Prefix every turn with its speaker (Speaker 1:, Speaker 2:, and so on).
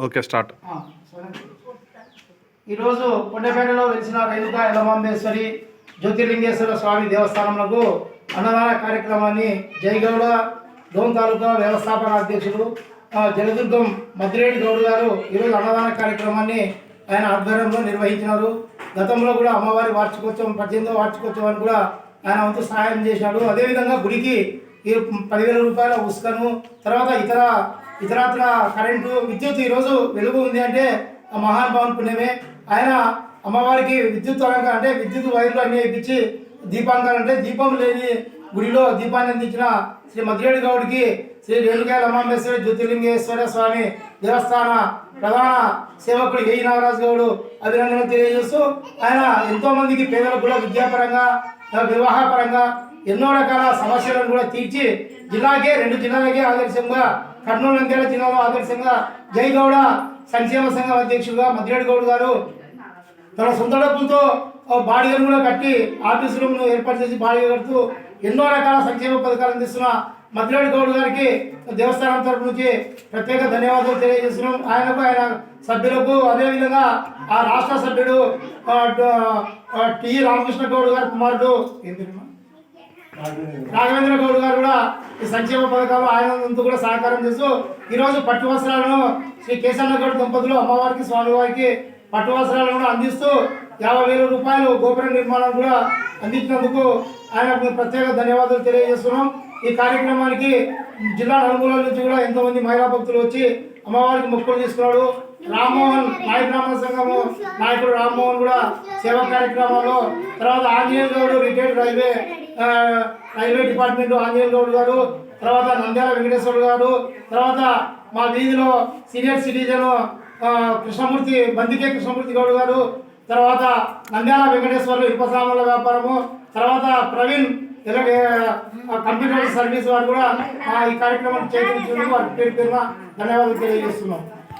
Speaker 1: Okay start.
Speaker 2: ఈరోజు కొండపేటలో వెలిసిన రేణుక యలమాంబేశ్వరి జ్యోతిర్లింగేశ్వర స్వామి దేవస్థానములకు అన్నదాన కార్యక్రమాన్ని జయగౌడ డోన్ తాలూకా వ్యవస్థాపన అధ్యక్షుడు జలదుర్గం మద్రేడి గౌడ్ గారు ఈరోజు అన్నదాన కార్యక్రమాన్ని ఆయన ఆధ్వర్యంలో నిర్వహించినారు. గతంలో కూడా అమ్మవారి వార్షికోత్సవం పద్దెనిమిదో వార్షికోత్సవాన్ని కూడా ఆయన వంతు సహాయం చేశాడు అదేవిధంగా గుడికి ఈ పదివేల రూపాయల ఉస్కను తర్వాత ఇతర ఇతరత్ర కరెంటు విద్యుత్ ఈరోజు వెలుగు ఉంది అంటే ఆ మహాన్ పుణ్యమే. ఆయన అమ్మవారికి విద్యుత్ అలంకారం అంటే విద్యుత్ వైర్లు అన్ని ఇప్పించి దీపాంకారం అంటే దీపం లేని గుడిలో దీపాన్ని అందించిన శ్రీ మధ్యరేడు గౌడికి శ్రీ రేణుకాయల లమాంబేశ్వరి జ్యోతిర్లింగేశ్వర స్వామి దేవస్థాన ప్రధాన సేవకుడు ఏ. నాగరాజు గౌడు అభినందనలు తెలియజేస్తూ ఆయన ఎంతో మందికి పేదలకు కూడా విద్యాపరంగా వివాహపరంగా ఎన్నో రకాల సమస్యలను కూడా తీర్చి జిల్లాకే రెండు జిల్లాలకే ఆదర్శంగా కర్నూలు నంద్యాల జిల్లాలో ఆదర్శంగా జయగౌడ సంక్షేమ సంఘం అధ్యక్షుడుగా మద్రేడి గౌడ్ గారు తన సొంత డబ్బులతో బాడీలను కూడా కట్టి ఆఫీస్ రూమ్ను ఏర్పాటు చేసి బాడీ కడుతూ ఎన్నో రకాల సంక్షేమ పథకాలు అందిస్తున్న మద్రేడి గౌడ్ గారికి దేవస్థానం తరపు నుంచి ప్రత్యేక ధన్యవాదాలు తెలియజేస్తున్నాం. ఆయనకు ఆయన సభ్యులకు అదేవిధంగా ఆ రాష్ట్ర సభ్యుడు టి రామకృష్ణ గౌడ్ గారి కుమారుడు ఏం రాఘవేంద్ర గౌడ్ గారు కూడా ఈ సంక్షేమ పథకాలు ఆయన కూడా సహకారం చేస్తూ ఈరోజు పట్టు వస్త్రాలను శ్రీ కేశన్న గౌడ్ దంపతులు అమ్మవారికి స్వామివారికి పట్టు వస్త్రాలను కూడా అందిస్తూ యాభై వేల రూపాయలు గోపుర నిర్మాణం కూడా అందించినందుకు ఆయన ప్రత్యేక ధన్యవాదాలు తెలియజేస్తున్నాం. ఈ కార్యక్రమానికి జిల్లా నలుమూల నుంచి కూడా ఎంతోమంది మహిళా భక్తులు వచ్చి అమ్మవారికి మొక్కులు తీసుకున్నాడు. రామ్మోహన్ నాయ బ్రాహ్మణ సంఘము నాయకుడు రామ్మోహన్ కూడా సేవా కార్యక్రమాల్లో తర్వాత Anjaneya Goud retired railway railway department Anjaneya Goud గారు తర్వాత నంద్యాల వెంకటేశ్వర గారు తర్వాత మా వీధిలో సీనియర్ సిటిజన్ కృష్ణమూర్తి బందికే కృష్ణమూర్తి గౌడ్ గారు తర్వాత నంద్యాల వెంకటేశ్వర్లు ఇనుప వ్యాపారము తర్వాత ప్రవీణ్ ఇలాగే కంప్యూటర్ సర్వీస్ వారు కూడా ఆ, ఈ కార్యక్రమం చేకరించినందుకు వారి పేరు పేరున ధన్యవాదాలు తెలియజేస్తున్నాం.